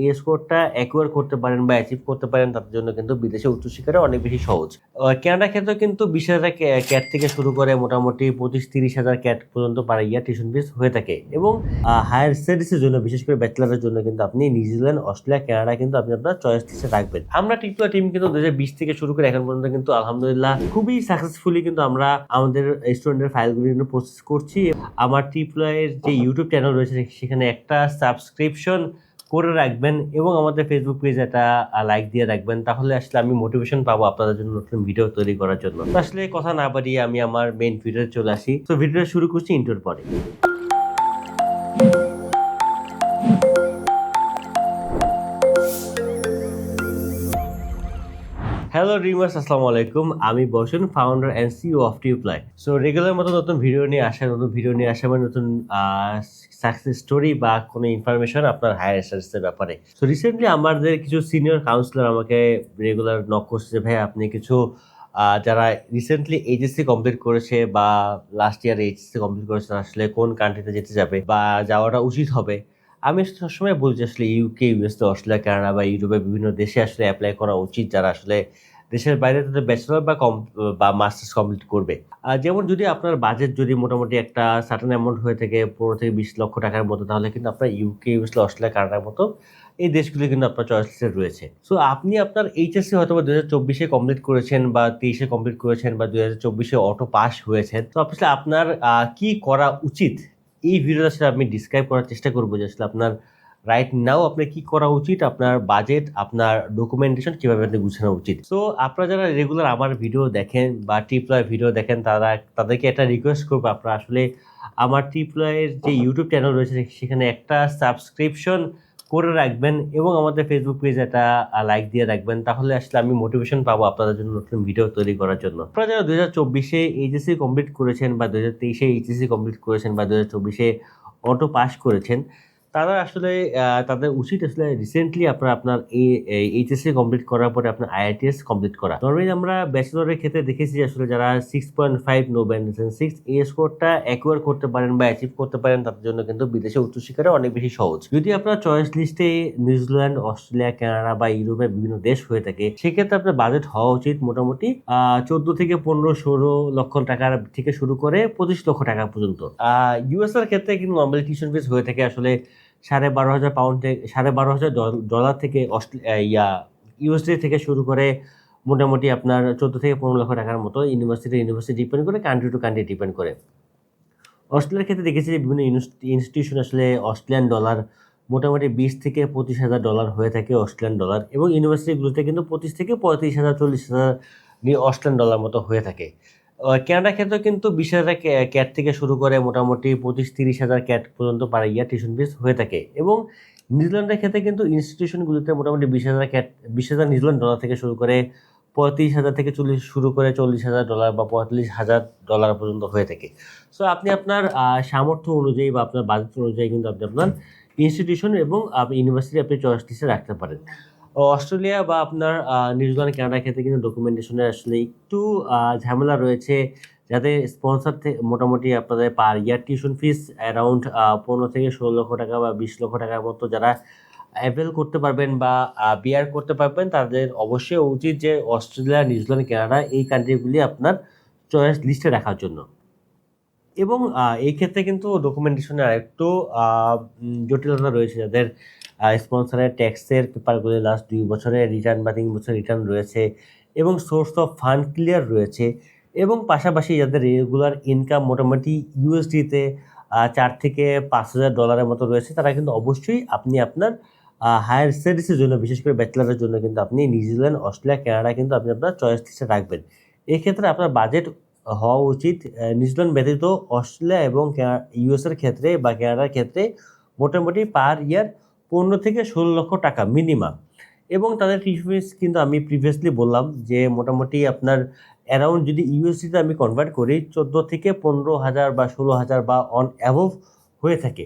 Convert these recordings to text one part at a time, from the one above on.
এই স্কোরটা অ্যাকোয়ার করতে পারেন বা অ্যাচিভ করতে পারেন তাদের জন্য কিন্তু বিদেশে উচ্চশিক্ষাটা অনেক বেশি সহজ। কানাডার ক্ষেত্রে কিন্তু বিশ হাজার ক্যাট থেকে শুরু করে মোটামুটি পঁচিশ তিরিশ হাজার ক্যাট পর্যন্ত পার ইয়ার টিউশন ফিস হয়ে থাকে। এবং হায়ার স্টাডিজের জন্য, বিশেষ করে ব্যাচেলারের জন্য কিন্তু আপনি নিউজিল্যান্ড, অস্ট্রেলিয়া, কানাডা কিন্তু আপনি আপনার চয়েস লিস্টে রাখবেন। আমরা টিপলা টিম কিন্তু দু হাজার বিশ থেকে শুরু করে এখন পর্যন্ত কিন্তু আলহামদুলিল্লাহ খুবই সাকসেসফুলি কিন্তু আমরা আমাদের স্টুডেন্টের ফাইলগুলি কিন্তু প্রসেস করছি। আমার টিপলয়ের যে ইউটিউব চ্যানেল রয়েছে, সেখানে একটা সাবস্ক্রিপশন করে রাখবেন এবং আমাদের ফেসবুক পেজ এটা লাইক দিয়ে রাখবেন, তাহলে আসলে আমি মোটিভেশন পাবো আপনাদের জন্য নতুন ভিডিও তৈরি করার জন্য। আসলে কথা না বাড়িয়ে আমি আমার মেইন ভিডিও চলে আসি। তো ভিডিওটা শুরু করছি ইন্টোর পরে। হ্যালো রিমার্স আসসালামু আলাইকুম। আমি বসুন ফাউন্ডার অ্যান্ড সিও অফ টিউপ্লাই সো রেগুলার মতো নতুন ভিডিও নিয়ে আসা, নতুন ভিডিও নিয়ে আসা মানে নতুন সাকসেস স্টোরি বা কোনো ইনফরমেশন আপনার হায়ার স্টাডিজের ব্যাপারে। সো রিসেন্টলি আমাদের কিছু সিনিয়র কাউন্সিলর আমাকে রেগুলার নক করছে ভাই, আপনি কিছু যারা রিসেন্টলি এইচএসসি কমপ্লিট করেছে বা লাস্ট ইয়ার এইচএসসি কমপ্লিট করেছে আসলে কোন কান্ট্রিতে যেতে যাবে বা যাওয়াটা উচিত হবে? আমি সবসময় বলছি, আসলে ইউকে ইউএসএ অস্ট্রেলিয়া কানাডা বা ইউরোপের বিভিন্ন দেশে আসলে অ্যাপ্লাই করা উচিত। যারা আসলে দেশের বাইরে তাদের ব্যাচেলর বা কম বা মাস্টার্স কমপ্লিট করবে। যেমন যদি আপনার বাজেট যদি মোটামুটি একটা সার্টেন অ্যামাউন্ট হয়ে থাকে, পনেরো থেকে বিশ লক্ষ টাকার মতো, তাহলে কিন্তু আপনার ইউকে ইউএসএ অস্ট্রেলিয়া কানাডার মতো এই দেশগুলি কিন্তু আপনার চয়েস রয়েছে। সো আপনি আপনার এইচএসসি হয়তো বা দু হাজার চব্বিশে কমপ্লিট করেছেন বা তেইশে কমপ্লিট করেছেন বা দু হাজার চব্বিশে অটো পাস হয়েছেন। তো আসলে আপনার কি করা উচিত? এই ভিডিওটা আসলে আমি ডিসক্রাইব করার চেষ্টা করব যে আসলে আপনার রাইট নাও আপনার কি করা উচিত? আপনার বাজেট আপনার ডকুমেন্টেশন কীভাবে আপনি গুছানো উচিত? সো আপনারা যারা রেগুলার আমার ভিডিও দেখেন বা টিপ্লয় ভিডিও দেখেন, তারা, তাদেরকে একটা রিকোয়েস্ট করব আপনারা আসলে আমার টিপ্লয়ের যে ইউটিউব চ্যানেল রয়েছে সেখানে একটা সাবস্ক্রিপশন করে রাখবেন এবং আমাদের ফেসবুক পেজ একটা লাইক দিয়ে রাখবেন। তাহলে আসলে আমি মোটিভেশন পাবো আপনাদের জন্য নতুন ভিডিও তৈরি করার জন্য। আপনারা যারা দু হাজার চব্বিশে এইচএসসি কমপ্লিট করেছেন বা দু হাজার তেইশে এইচএসসি কমপ্লিট করেছেন বা দু হাজার চব্বিশে অটো পাস করেছেন তারা আসলে তাদের উচিত আসলে রিসেন্টলি আপনার আপনার এই এইচএসসি কমপ্লিট করার পরে আপনার আইআইটিএস কমপ্লিট করা। নর্মালি আমরা ব্যাচেলরের ক্ষেত্রে দেখেছি আসলে যারা সিক্স পয়েন্ট ফাইভ নো নোবেন সিক্স এই স্কোরটা অ্যাকোয়ার করতে পারেন বা অ্যাচিভ করতে পারেন, তাদের জন্য কিন্তু বিদেশে উচ্চশিক্ষাটা অনেক বেশি সহজ। যদি আপনার চয়েস লিস্টে নিউজিল্যান্ড, অস্ট্রেলিয়া, কানাডা বা ইউরোপের বিভিন্ন দেশ হয়ে থাকে, সেক্ষেত্রে আপনার বাজেট হওয়া উচিত মোটামুটি চোদ্দ থেকে পনেরো, ষোলো লক্ষ টাকার থেকে শুরু করে পঁচিশ লক্ষ টাকা পর্যন্ত। ইউএস এর ক্ষেত্রে কিন্তু নর্মালি টিউশন ফিস হয়ে থাকে আসলে সাড়ে বারো হাজার পাউন্ড থেকে, সাড়ে বারো হাজার ডলার থেকে ইয়া ইউএসডি থেকে শুরু করে মোটামুটি আপনার চোদ্দ থেকে পনেরো লক্ষ টাকার মতো ইউনিভার্সিটি ইউনিভার্সিটি ডিপেন্ড করে কান্ট্রি টু কান্ট্রি ডিপেন্ড করে। অস্ট্রেলিয়ার ক্ষেত্রে দেখেছি যে বিভিন্ন ইনস্টিটিউশন আসলে অস্ট্রেলিয়ান ডলার মোটামুটি বিশ থেকে পঁচিশ হাজার ডলার হয়ে থাকে অস্ট্রেলিয়ান ডলার এবং ইউনিভার্সিটিগুলোতে কিন্তু পঁচিশ থেকে পঁয়ত্রিশ হাজার, চল্লিশ হাজার অস্ট্রেলিয়ান ডলার মতো হয়ে থাকে। কানাডার ক্ষেত্রে কিন্তু বিশ হাজার ক্যাট থেকে শুরু করে মোটামুটি পঁচিশ তিরিশ হাজার ক্যাট পর্যন্ত পার ইয়ার টিউশন ফিস হয়ে থাকে। এবং নিউজিল্যান্ডের ক্ষেত্রে কিন্তু ইনস্টিটিউশনগুলিতে মোটামুটি বিশ হাজার ক্যাট, বিশ হাজার নিউজিল্যান্ড ডলার থেকে শুরু করে পঁয়ত্রিশ হাজার থেকে চল্লিশ, শুরু করে চল্লিশ হাজার ডলার বা পঁয়তাল্লিশ হাজার ডলার পর্যন্ত হয়ে থাকে। সো আপনি আপনার সামর্থ্য অনুযায়ী বা আপনার বাজেট অনুযায়ী কিন্তু আপনি আপনার ইনস্টিটিউশন এবং ইউনিভার্সিটি আপনি চয়েস লিস্টে রাখতে পারেন। অস্ট্রেলিয়া বা আপনার নিউজিল্যান্ড কানাডার ক্ষেত্রে কিন্তু ডকুমেন্টেশনের আসলে একটু ঝামেলা রয়েছে। যাতে স্পন্সর থেকে মোটামুটি আপনাদের পার ইয়ার টিউশন ফিস অ্যারাউন্ড পনেরো থেকে ষোলো লক্ষ টাকা বা বিশ লক্ষ টাকার মতো যারা অ্যাভেল করতে পারবেন বা বিয়ার করতে পারবেন, তাদের অবশ্যই উচিত যে অস্ট্রেলিয়া, নিউজিল্যান্ড, কানাডা এই কান্ট্রিগুলি আপনার চয়েস লিস্টে রাখার জন্য। এবং এই ক্ষেত্রে কিন্তু ডকুমেন্টেশনের আরেকটু জটিলতা রয়েছে। যাদের স্পন্সরের ট্যাক্সের পেপারগুলি লাস্ট দুই বছরে রিটার্ন বা তিন বছরের রিটার্ন রয়েছে এবং সোর্স অফ ফান্ড ক্লিয়ার রয়েছে এবং পাশাপাশি যাদের রেগুলার ইনকাম মোটামুটি ইউএসডিতে চার থেকে পাঁচ হাজার ডলারের মতো রয়েছে, তারা কিন্তু অবশ্যই আপনি আপনার হায়ার স্টাডিজের জন্য, বিশেষ করে ব্যাচেলারের জন্য কিন্তু আপনি নিউজিল্যান্ড অস্ট্রেলিয়া কানাডা কিন্তু আপনি আপনার চয়েস লিস্টে রাখবেন। এক্ষেত্রে আপনার বাজেট হওয়া উচিত। নিউজিল্যান্ড ব্যতীত অস্ট্রেলিয়া এবং ইউএসের ক্ষেত্রে বা ক্যানাডার ক্ষেত্রে মোটামুটি পার ইয়ার পনেরো থেকে ষোলো লক্ষ টাকা মিনিমাম। এবং তাদের টিউশন ফিস কিন্তু আমি প্রিভিয়াসলি বললাম যে মোটামুটি আপনার অ্যারাউন্ড যদি ইউএসডিতে আমি কনভার্ট করি, চোদ্দ থেকে পনেরো হাজার বা ষোলো হাজার বা অন অ্যাভভ হয়ে থাকে।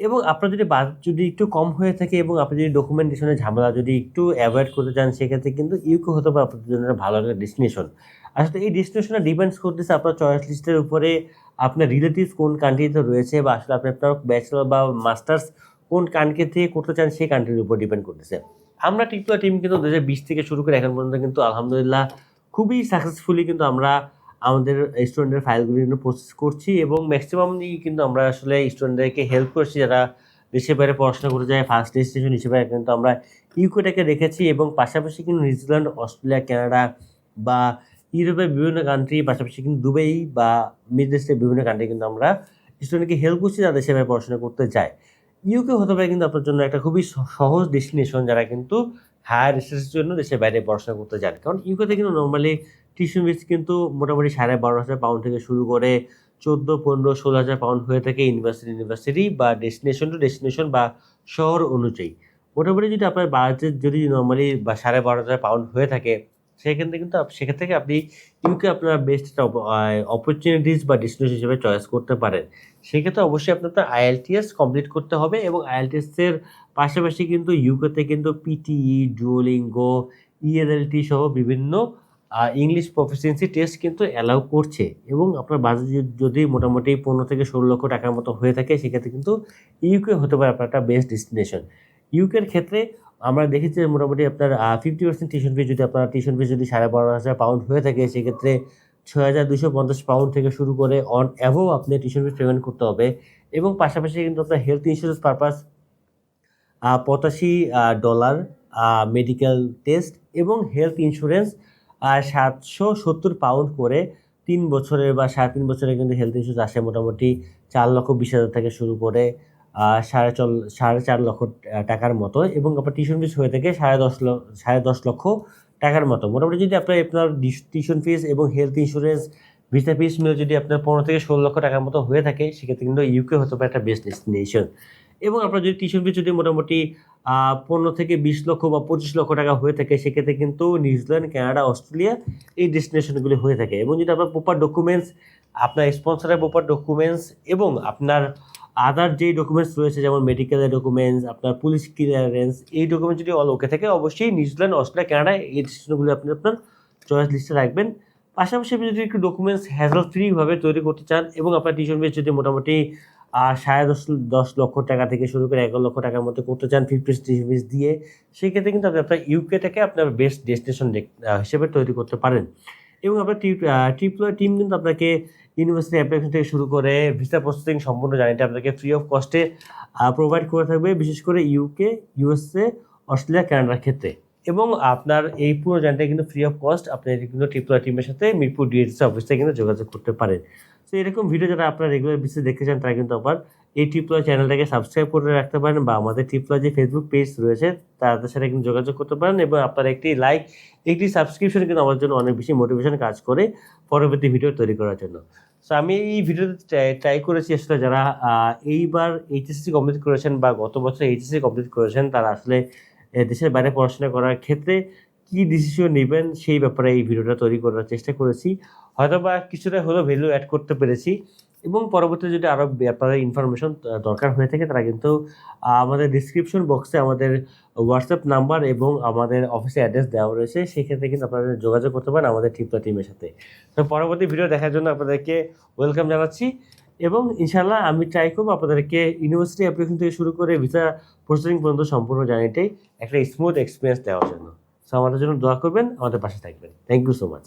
এবং আপনার যদি বাজেট যদি একটু কম হয়ে থাকে এবং আপনি যদি ডকুমেন্টেশনের ঝামেলা যদি একটু অ্যাভয়েড করতে চান, সেক্ষেত্রে কিন্তু ইউকে হতে পারে আপনাদের জন্য ভালো একটা ডেস্টিনেশন আসলে এই ডেস্টিনেশনে ডিপেন্ডস করতেছে আপনার চয়েস লিস্টের উপরে আপনার রিলেটিভস কোন কান্ট্রিতে রয়েছে বা আসলে আপনি আপনার ব্যাচেলর বা মাস্টার্স কোন কান্ট্রি থেকে করতে চান, সেই কান্ট্রির উপর ডিপেন্ড করতেছে। আমরা টিপলা টিম কিন্তু দু থেকে শুরু করে এখন পর্যন্ত কিন্তু আলহামদুলিল্লাহ খুবই সাকসেসফুলি কিন্তু আমরা আমাদের স্টুডেন্টের ফাইলগুলি প্রসেস করছি এবং ম্যাক্সিমামই কিন্তু আমরা আসলে স্টুডেন্টদেরকে হেল্প করছি যারা দেশের বাইরে পড়াশোনা করতে যায় ফার্স্ট ডেস্টিনেশন হিসেবে কিন্তু আমরা ইউকেটাকে রেখেছি এবং পাশাপাশি কিন্তু নিউজিল্যান্ড, অস্ট্রেলিয়া, কানাডা বা ইউরোপের বিভিন্ন কান্ট্রি পাশাপাশি কিন্তু দুবাই বা মিডল ইস্টের বিভিন্ন কান্ট্রি কিন্তু আমরা স্টুডেন্টকে হেল্প করছি যারা দেশের বাইরে পড়াশোনা করতে যায়। ইউকে হতে পারে কিন্তু আপনার জন্য একটা খুবই সহজ ডেস্টিনেশন যারা কিন্তু হায়ার স্টাডিজের জন্য দেশের বাইরে পড়াশোনা করতে যান কারণ ইউকেতে কিন্তু নর্মালি টিউশন ফিস কিন্তু মোটামুটি সাড়ে বারো হাজার পাউন্ড থেকে শুরু করে চোদ্দ, পনেরো, ষোলো হাজার পাউন্ড হয়ে থাকে ইউনিভার্সিটি ইউনিভার্সিটি বা ডেস্টিনেশন টু ডেস্টিনেশন বা শহর অনুযায়ী। মোটামুটি যদি আপনার বাজেট যদি নর্মালি বা সাড়ে বারো হাজার পাউন্ড হয়ে থাকে, সেখান থেকে কিন্তু সেক্ষেত্রে থেকে আপনি ইউকে আপনার বেস্ট অপরচুনিটিস বা ডেস্টিনেশন হিসেবে চয়েস করতে পারেন। সেক্ষেত্রে অবশ্যই আপনার তো আইএলটিএস কমপ্লিট করতে হবে এবং আইএলটিএসের পাশাপাশি কিন্তু ইউকেতে কিন্তু পিটিই ডুওলিঙ্গো ইএলএলটি সহ বিভিন্ন ইংলিশ প্রফিসিয়েন্সি টেস্ট কিন্তু অ্যালাউ করছে। এবং আপনার বাজেট যদি মোটামুটি পনেরো থেকে ষোলো লক্ষ টাকার মতো হয়ে থাকে, সেক্ষেত্রে কিন্তু ইউকে হতে পারে আপনার একটা বেস্ট ডেস্টিনেশন ইউকের ক্ষেত্রে আমরা দেখেছি মোটামুটি আপনার ফিফটি পার্সেন্ট টিউশন ফি যদি আপনার টিউশন ফি যদি সাড়ে বারো হাজার পাউন্ড হয়ে থাকে, সেক্ষেত্রে ছয় হাজার দুশো পঞ্চাশ পাউন্ড থেকে শুরু করে অন অ্যাভো আপনি টিউশন ফি পেমেন্ট করতে হবে। এবং পাশাপাশি কিন্তু আপনার হেলথ ইন্স্যুরেন্স পারপাস পঁচাশি ডলার মেডিকেল টেস্ট এবং হেলথ ইন্স্যুরেন্স সাতশো সত্তর পাউন্ড করে তিন বছরের বা সাড়ে তিন বছরে কিন্তু হেলথ ইন্স্যুরেন্স আসে মোটামুটি চার লক্ষ বিশ হাজার থেকে শুরু করে সাড়ে চল, সাড়ে চার লক্ষ টাকার মতো এবং আপনার টিউশন ফিস হয়ে থাকে সাড়ে দশ লক্ষ সাড়ে দশ লক্ষ টাকার মতো। মোটামুটি যদি আপনার আপনার টিউশন ফিস এবং হেলথ ইন্স্যুরেন্স ভিসা ফিস মিলে যদি আপনার পনেরো থেকে ষোলো লক্ষ টাকার মতো হয়ে থাকে, সেক্ষেত্রে কিন্তু ইউকে হতে পারে একটা বেস্ট ডেস্টিনেশন এবং আপনার যদি টিউশন ফি যদি মোটামুটি পনেরো থেকে বিশ লক্ষ বা পঁচিশ লক্ষ টাকা হয়ে থাকে, সেক্ষেত্রে কিন্তু নিউজিল্যান্ড, কানাডা, অস্ট্রেলিয়া এই ডেস্টিনেশনগুলি হয়ে থাকে। এবং যদি আপনার প্রপার ডকুমেন্টস আপনার স্পন্সরের প্রপার ডকুমেন্টস এবং আপনার আদার যেই ডকুমেন্টস রয়েছে, যেমন মেডিকেলের ডকুমেন্টস আপনার পুলিশ ক্লিয়ারেন্স এই ডকুমেন্ট যদি অল ওকে থাকে, অবশ্যই নিউজিল্যান্ড, অস্ট্রেলিয়া, কানাডা এই ডেস্টিনেশনগুলি আপনি আপনার চয়েস লিস্টে রাখবেন। পাশাপাশি আপনি যদি একটু ডকুমেন্টস হ্যাজল ফ্রিভাবে তৈরি করতে চান এবং আপনার টিউশন ফিস যদি মোটামুটি আহ, সাড়ে দশ দশ লক্ষ টাকা থেকে শুরু করে এগারো লক্ষ টাকার মধ্যে করতে চান ফিফটি ফিস দিয়ে সেক্ষেত্রে কিন্তু আপনি আপনার ইউকেটাকে আপনার বেস্ট ডেস্টিনেশন হিসেবে তৈরি করতে পারেন। এবং আপনার টিপ টিপলয় টিম কিন্তু আপনাকে ইউনিভার্সিটি অ্যাপ্লিকেশন থেকে শুরু করে ভিসা প্রসেসিং সম্পূর্ণ জার্নিটা আপনাকে ফ্রি অফ কস্টে প্রোভাইড করে থাকবে বিশেষ করে ইউকে ইউএসএ অস্ট্রেলিয়া কানাডার ক্ষেত্রে। এবং আপনার এই পুরো জার্নিটা কিন্তু ফ্রি অফ কস্ট আপনি কিন্তু টিপলয় টিমের সাথে মিরপুর ডিএসসি অফিস থেকে কিন্তু যোগাযোগ করতে পারেন। তো এরকম ভিডিও যারা আপনারা রেগুলার বেসিসে দেখতে চান, তারা কিন্তু আবার এই টিপলয় চ্যানেলটাকে সাবস্ক্রাইব করে রাখতে পারেন বা আমাদের টিপলয় যে ফেসবুক পেজ রয়েছে, তাদের সাথে কিন্তু যোগাযোগ করতে পারেন এবং আপনার একটি লাইক একটি সাবস্ক্রিপশন কিন্তু আমার জন্য অনেক বেশি মোটিভেশন কাজ করে পরবর্তী ভিডিও তৈরি করার জন্য। সো আমি এই ভিডিওতে ট্রাই করেছি আসলে যারা এইবার এইচএসসি কমপ্লিট করেছেন বা গত বছর এইচএসসি কমপ্লিট করেছেন, তারা আসলে দেশের বাইরে পড়াশোনা করার ক্ষেত্রে কি ডিসিশন নেবেন সেই ব্যাপারে এই ভিডিওটা তৈরি করার চেষ্টা করেছি। হয়তো বা কিছুটা হলেও ভ্যালু অ্যাড করতে পেরেছি এবং পরবর্তীতে যদি আরও আপনাদের ইনফরমেশন দরকার হয়ে থাকে তারা কিন্তু আমাদের ডিসক্রিপশন বক্সে আমাদের হোয়াটসঅ্যাপ নাম্বার এবং আমাদের অফিসে অ্যাড্রেস দেওয়া রয়েছে। সেক্ষেত্রে কিন্তু আপনারা যোগাযোগ করতে পারেন আমাদের টিপলা টিমের সাথে। তো পরবর্তী ভিডিও দেখার জন্য আপনাদেরকে ওয়েলকাম জানাচ্ছি এবং ইনশাল্লাহ আমি ট্রাই করব আপনাদেরকে ইউনিভার্সিটি অ্যাপ্লিকেশন থেকে শুরু করে ভিসা প্রসেসিং পর্যন্ত সম্পূর্ণ জার্নিটাই একটা স্মুথ এক্সপিরিয়েন্স দেওয়ার জন্য। সো আমাদের জন্য দোয়া করবেন আমাদের পাশে থাকবেন। Thank you so much